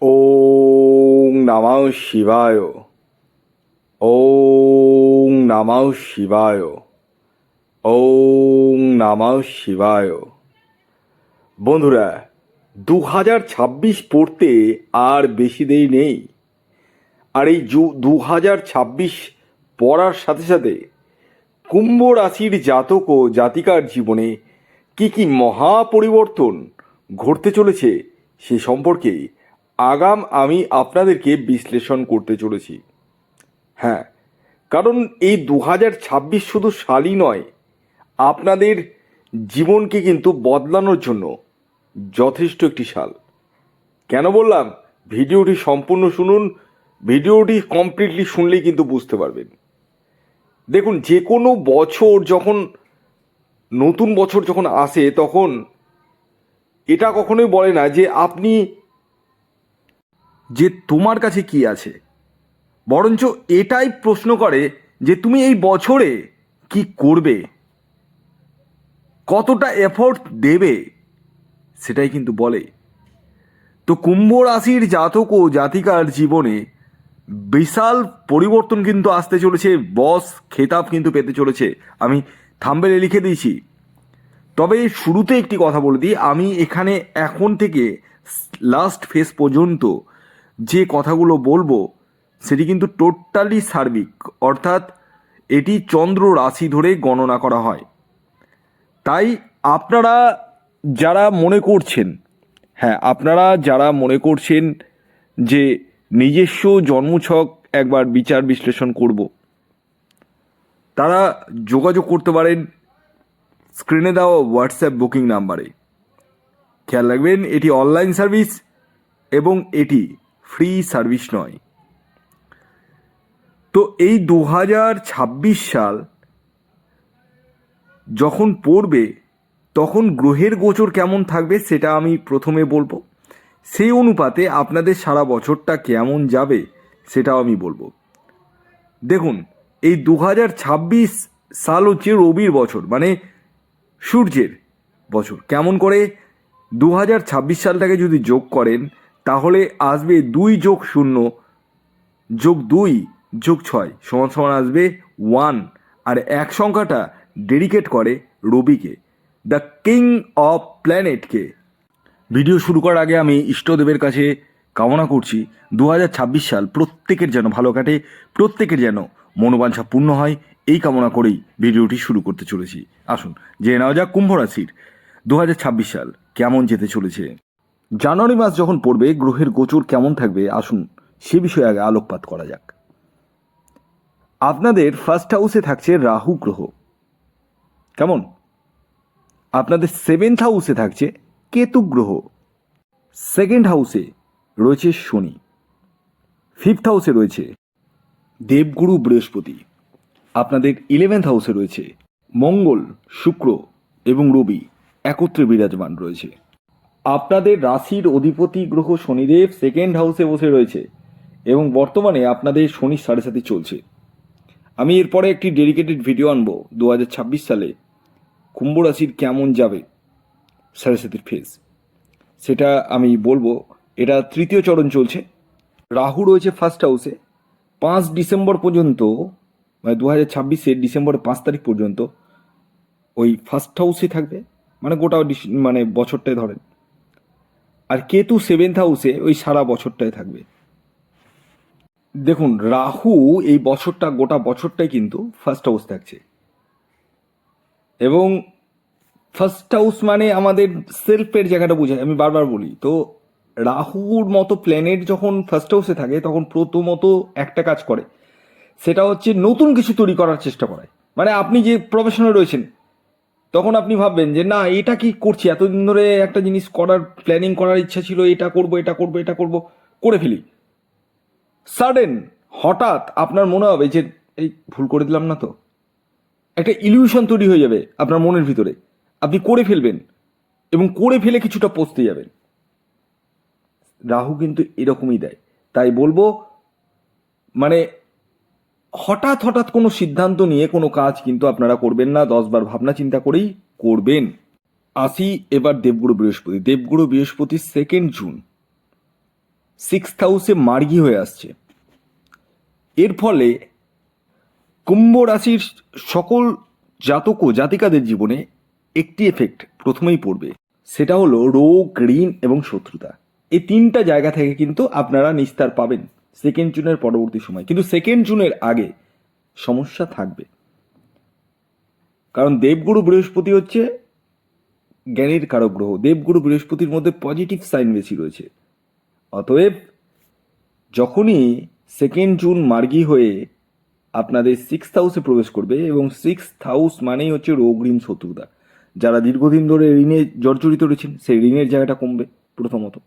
ওং নমঃ শিবায়। ওং নমঃ শিবায়। ওং নমঃ শিবায়। বন্ধুরা দু হাজার ছাব্বিশ পড়তে আর বেশি দেরি নেই। আর এই দু হাজার ছাব্বিশ পড়ার সাথে সাথে কুম্ভ রাশির জাতক ও জাতিকার জীবনে কি কি মহা পরিবর্তন ঘটতে চলেছে সে সম্পর্কে আগাম আমি আপনাদেরকে বিশ্লেষণ করতে চলেছি। হ্যাঁ কারণ এই দু হাজার ছাব্বিশ শুধু সালই নয়, আপনাদের জীবনকে কিন্তু বদলানোর জন্য যথেষ্ট একটি সাল। কেন বললাম? ভিডিওটি সম্পূর্ণ শুনুন, ভিডিওটি কমপ্লিটলি শুনলেই কিন্তু বুঝতে পারবেন। দেখুন, যে কোনো বছর যখন, নতুন বছর যখন আসে, তখন এটা কখনোই বলে না যে আপনি যে তোমার কাছে কি আছে? বরঞ্চ এটাই প্রশ্ন করে যে তুমি এই বছরে কি করবে? কতটা এফোর্ট দেবে? সেটাই কিন্তু বলে। তো কুম্ভ রাশির জাতক ও জাতিকার জীবনে বিশাল পরিবর্তন কিন্তু আসতে চলেছে, বস খেতাব কিন্তু পেতে চলেছে। আমি থাম্বেলে লিখে দিয়েছি। তবে শুরুতে একটি কথা বলে দিই, আমি এখানে এখন থেকে লাস্ট ফেস পর্যন্ত যে কথাগুলো বলব, সেটি কিন্তু টোটালি সার্বিক। অর্থাৎ এটি চন্দ্র রাশি ধরে গণনা করা হয়। তাই আপনারা যারা মনে করছেন হ্যাঁ আপনারা যারা মনে করছেন যে নিজস্ব জন্মছক একবার বিচার বিশ্লেষণ করব, তারা যোগাযোগ করতে পারেন স্ক্রিনে দেওয়া হোয়াটসঅ্যাপ বুকিং নাম্বারে খেয়াল রাখবেন, এটি অনলাইন সার্ভিস এবং এটি ফ্রি সার্ভিস নয়। তো এই দু হাজার ছাব্বিশ সাল যখন পড়বে, তখন গ্রহের গোচর কেমন থাকবে সেটা আমি প্রথমে বলব। সেই অনুপাতে আপনাদের সারা বছরটা কেমন যাবে সেটাও আমি বলব। দেখুন, এই দু হাজার ছাব্বিশ সাল হচ্ছে রবির বছর মানে সূর্যের বছর। কেমন করে? দু হাজার ছাব্বিশ সালটাকে যদি যোগ করেন তাহলে আসবে দুই যোগ শূন্য যোগ দুই যোগ ছয় সমান সমান আসবে ওয়ান আর এক সংখ্যাটা ডেডিকেট করে রবিকে দ্য কিং অফ প্ল্যানেটকে ভিডিও শুরু করার আগে আমি ইষ্টদেবের কাছে কামনা করছি দু হাজার ছাব্বিশ সাল প্রত্যেকের যেন ভালো কাটে, প্রত্যেকের যেন মনোবাঞ্ছা পূর্ণ হয়, এই কামনা করেই ভিডিওটি শুরু করতে চলেছি। আসুন, জেনে নেওয়া যাক কুম্ভ রাশির দু সাল কেমন যেতে চলেছে। জানুয়ারি মাস যখন পড়বে, গ্রহের গোচর কেমন থাকবে? আসুন সে বিষয়ে আগে আলোকপাত করা যাক। আপনাদের ফার্স্ট হাউসে থাকছে রাহু গ্রহ। কেমন? আপনাদের সেভেন্থ হাউসে থাকছে কেতু গ্রহ। সেকেন্ড হাউসে রয়েছে শনি। ফিফথ হাউসে রয়েছে দেবগুরু বৃহস্পতি। আপনাদের ইলেভেন্থ হাউসে রয়েছে মঙ্গল, শুক্র এবং রবি। একত্রে বিরাজমান রয়েছে। আপনাদের রাশির অধিপতি গ্রহ শনিদেব সেকেন্ড হাউসে বসে রয়েছে এবং বর্তমানে আপনাদের শনি সাড়ে সাথে চলছে। আমি এরপরে একটি ডেডিকেটেড ভিডিও আনব দু হাজার ছাব্বিশ সালে। কুম্ভ রাশির কেমন যাবে? সরস্বতীর ফেজ সেটা আমি বলব, এটা তৃতীয় চরণ চলছে। রাহু রয়েছে ফার্স্ট হাউসে পাঁচ ডিসেম্বর পর্যন্ত মানে দু হাজার ছাব্বিশে ডিসেম্বরের পাঁচ তারিখ পর্যন্ত ওই ফার্স্ট হাউসে থাকবে। মানে গোটা মানে বছরটাই ধরেন। আর কেতু সেভেন্থ হাউসে ওই সারা বছরটাই থাকবে। দেখুন, রাহু এই বছরটা, গোটা বছরটাই কিন্তু ফার্স্ট হাউস থাকছে। এবং ফার্স্ট হাউস মানে আমাদের সেলফের জায়গাটা বোঝায়। আমি বারবার বলি, তো রাহুর মতো প্ল্যানেট যখন ফার্স্ট হাউসে থাকে, তখন প্রথমত একটা কাজ করে, সেটা হচ্ছে নতুন কিছু তৈরি করার চেষ্টা করে। মানে আপনি যে প্রফেশনে রয়েছেন তখন আপনি ভাববেন যে, না, এটা কি করছি? এতদিন ধরে একটা জিনিস করার প্ল্যানিং করার ইচ্ছা ছিল, এটা করব এটা করব এটা করব। করে ফেলি। সাডেন হঠাৎ আপনার মনে হবে যে, এই, ভুল করে দিলাম না তো? একটা ইলিউশন তৈরি হয়ে যাবে আপনার মনের ভিতরে। আপনি করে ফেলবেন এবং করে ফেলে কিছুটা পচতে যাবেন। রাহু কিন্তু এরকমই দেয়। তাই বলব মানে হঠাৎ হঠাৎ কোনো সিদ্ধান্ত নিয়ে কোনো কাজ কিন্তু আপনারা করবেন না, দশবার ভাবনা চিন্তা করেই করবেন। আসি এবার দেবগুরু বৃহস্পতি। দেবগুরু বৃহস্পতি সেকেন্ড জুন সিক্স হাউসে মার্গি হয়ে আসছে। এর ফলে কুম্ভ রাশির সকল জাতক ও জাতিকাদের জীবনে একটি এফেক্ট প্রথমেই পড়বে। সেটা হলো রোগ, ঋণ এবং শত্রুতা। এই তিনটা জায়গা থেকে কিন্তু আপনারা নিস্তার পাবেন। সেকেন্ড জুনের পরবর্তী সময়। কিন্তু সেকেন্ড জুনের আগে সমস্যা থাকবে। কারণ দেবগুরু বৃহস্পতি হচ্ছে জ্ঞানের কারক গ্রহ দেবগুরু বৃহস্পতির মধ্যে পজিটিভ সাইন বেশি রয়েছে। অতএব যখনই সেকেন্ড জুন মার্গি হয়ে আপনাদের সিক্স হাউসে প্রবেশ করবে এবং সিক্স হাউস মানেই হচ্ছে রোগ ঋণ শত্রুতা। যারা দীর্ঘদিন ধরে ঋণে জর্জরিত রয়েছেন, সেই ঋণের জায়গাটা কমবে প্রথমত।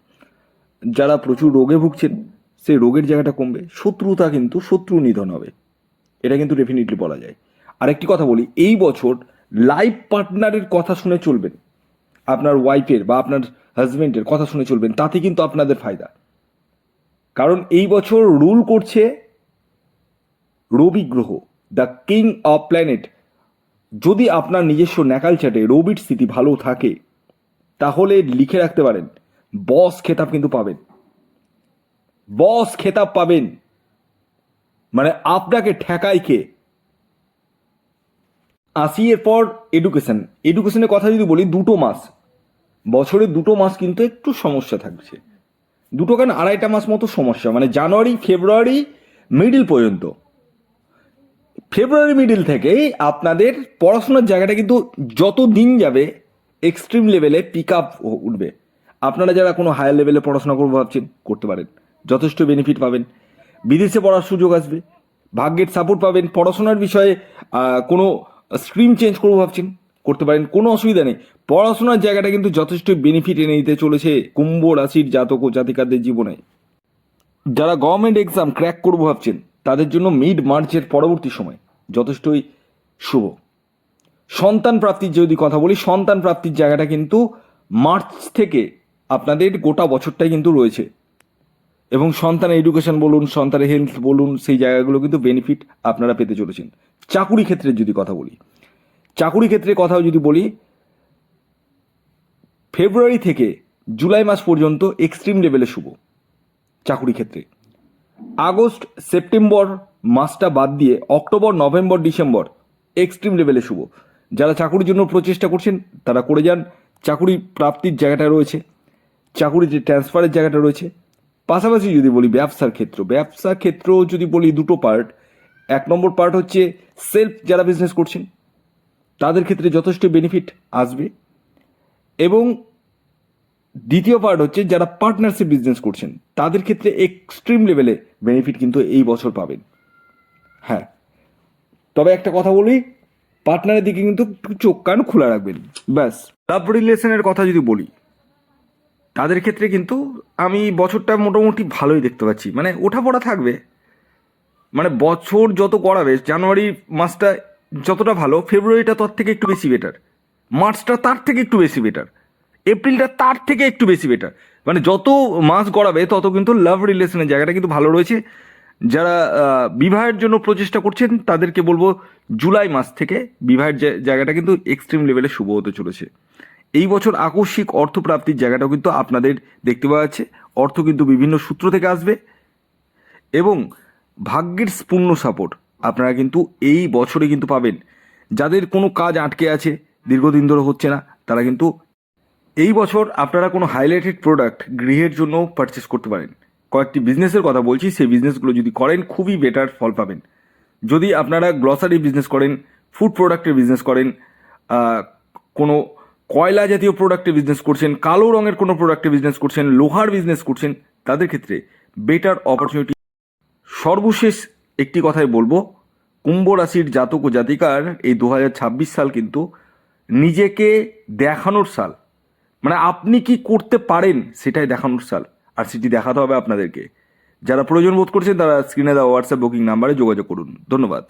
যারা প্রচুর রোগে ভুগছেন সেই রোগের জায়গাটা কমবে, শত্রুতা কিন্তু শত্রু নিধন হবে। এটা কিন্তু ডেফিনেটলি বলা যায়। আরেকটি কথা বলি, এই বছর লাইফ পার্টনারের কথা শুনে চলবেন। আপনার ওয়াইফের বা আপনার হাজব্যান্ডের কথা শুনে চলবেন, তাতে কিন্তু আপনাদের ফায়দা। কারণ এই বছর রুল করছে রবি গ্রহ দ্য কিং অফ প্ল্যানেট যদি আপনার নিজস্ব ন্যাকাল চাটে রবির স্থিতি ভালো থাকে, তাহলে লিখে রাখতে পারেন বস খেতাব কিন্তু পাবেন। বস খেতাব পাবেন। মানে আপনাকে ঠেকায় কে? আসি এরপর এডুকেশন এডুকেশনের কথা যদি বলি, দুটো মাস। বছরে দুটো মাস কিন্তু একটু সমস্যা থাকছে। দুটো কেন? আড়াইটা মাস মতো সমস্যা। মানে জানুয়ারি, ফেব্রুয়ারি মিডিল পর্যন্ত। ফেব্রুয়ারি মিডিল থেকেই আপনাদের পড়াশোনার জায়গাটা কিন্তু যত দিন যাবে এক্সট্রিম লেভেলে পিক আপ উঠবে। আপনারা যারা কোনো হায়ার লেভেলে পড়াশোনা করব ভাবছেন, করতে পারেন। যথেষ্ট বেনিফিট পাবেন। বিদেশে পড়ার সুযোগ আসবে। ভাগ্যের সাপোর্ট পাবেন। পড়াশোনার বিষয়ে কোনো স্ট্রিম চেঞ্জ করব ভাবছেন? করতে পারেন, কোনো অসুবিধা নেই। পড়াশোনার জায়গাটা কিন্তু যথেষ্ট বেনিফিট এনে দিতে চলেছে কুম্ভ রাশির জাতক ও জাতিকাদের জীবনে। যারা গভর্নমেন্ট এক্সাম ক্র্যাক করব ভাবছেন, তাদের জন্য মিড মার্চের পরবর্তী সময় যথেষ্টই শুভ। সন্তান প্রাপ্তির যদি কথা বলি, সন্তান প্রাপ্তির জায়গাটা কিন্তু মার্চ থেকে আপনাদের গোটা বছরটাই কিন্তু রয়েছে। এবং সন্তানের এডুকেশন বলুন, সন্তানের হেলথ বলুন, সেই জায়গাগুলো কিন্তু বেনিফিট আপনারা পেতে চলেছেন। চাকুরি ক্ষেত্রে যদি কথা বলি, চাকুরি ক্ষেত্রে কথাও যদি বলি ফেব্রুয়ারি থেকে জুলাই মাস পর্যন্ত এক্সট্রিম লেভেলে শুভ চাকুরি ক্ষেত্রে। আগস্ট সেপ্টেম্বর মাসটা বাদ দিয়ে অক্টোবর নভেম্বর ডিসেম্বর এক্সট্রিম লেভেলে শুভ। যারা চাকুরির জন্য প্রচেষ্টা করছেন, তারা করে যান। চাকুরি প্রাপ্তির জায়গাটা রয়েছে। চাকুরিতে ট্রান্সফারের জায়গাটা রয়েছে পাশাপাশি যদি বলি ব্যবসার ক্ষেত্র ব্যবসার ক্ষেত্র যদি বলি দুটো পার্ট এক নম্বর পার্ট হচ্ছে সেলফ যারা বিজনেস করছেন, তাদের ক্ষেত্রে যথেষ্ট বেনিফিট আসবে। এবং দ্বিতীয় পার্ট হচ্ছে যারা পার্টনারশিপ বিজনেস করছেন, তাদের ক্ষেত্রে এক্সট্রিম লেভেলে বেনিফিট কিন্তু এই বছর পাবেন। হ্যাঁ তবে একটা কথা বলি পার্টনারের দিকে কিন্তু চোখ কান খোলা রাখবেন, ব্যাস। লাভ রিলেশনের কথা যদি বলি তাদের ক্ষেত্রে কিন্তু আমি বছরটা মোটামুটি ভালোই দেখতে পাচ্ছি। মানে ওঠাপড়া থাকবে। মানে বছর যত গড়াবে, জানুয়ারি মাসটা যতটা ভালো, ফেব্রুয়ারিটা তার থেকে একটু বেশি বেটার মার্চটা তার থেকে একটু বেশি বেটার এপ্রিলটা তার থেকে একটু বেশি বেটার মানে যত মাস গড়াবে, তত কিন্তু লাভ রিলেশনের জায়গাটা কিন্তু ভালো রয়েছে। যারা বিবাহের জন্য প্রচেষ্টা করছেন, তাদেরকে বলব, জুলাই মাস থেকে বিবাহের জায়গাটা কিন্তু এক্সট্রিম লেভেলে শুভ হতে চলেছে। এই বছর আকস্মিক অর্থপ্রাপ্তির জায়গাটাও কিন্তু আপনাদের দেখতে পাওয়া যাচ্ছে। অর্থ কিন্তু বিভিন্ন সূত্র থেকে আসবে এবং ভাগ্যের পূর্ণ সাপোর্ট আপনারা কিন্তু এই বছরে কিন্তু পাবেন। যাদের কোনো কাজ আটকে আছে, দীর্ঘদিন ধরে হচ্ছে না, তারা কিন্তু এই বছর আপনারা কোনো হাইলাইটেড প্রোডাক্ট গৃহের জন্য পারচেস করতে পারেন। কয়েকটি বিজনেসের কথা বলছি, সেই বিজনেসগুলো যদি করেন, খুবই বেটার ফল পাবেন। যদি আপনারা গ্লসারি বিজনেস করেন ফুড প্রোডাক্টের বিজনেস করেন কোনো কয়লা জাতীয় প্রোডাক্টে বিজনেস করছেন, কালো রঙের কোনো প্রোডাক্টে বিজনেস করছেন, লোহার বিজনেস করছেন, তাদের ক্ষেত্রে বেটার অপরচুনিটি সর্বশেষ একটি কথাই বলব, কুম্ভ রাশির জাতক ও জাতিকার এই দুহাজার ছাব্বিশ সাল কিন্তু নিজেকে দেখানোর সাল। মানে আপনি কি করতে পারেন সেটাই দেখানোর সাল। আর সেটি দেখাতে হবে আপনাদেরকে। যারা প্রয়োজন বোধ করছেন তারা স্ক্রিনে দেওয়া হোয়াটসঅ্যাপ বুকিং নাম্বারে যোগাযোগ করুন। ধন্যবাদ।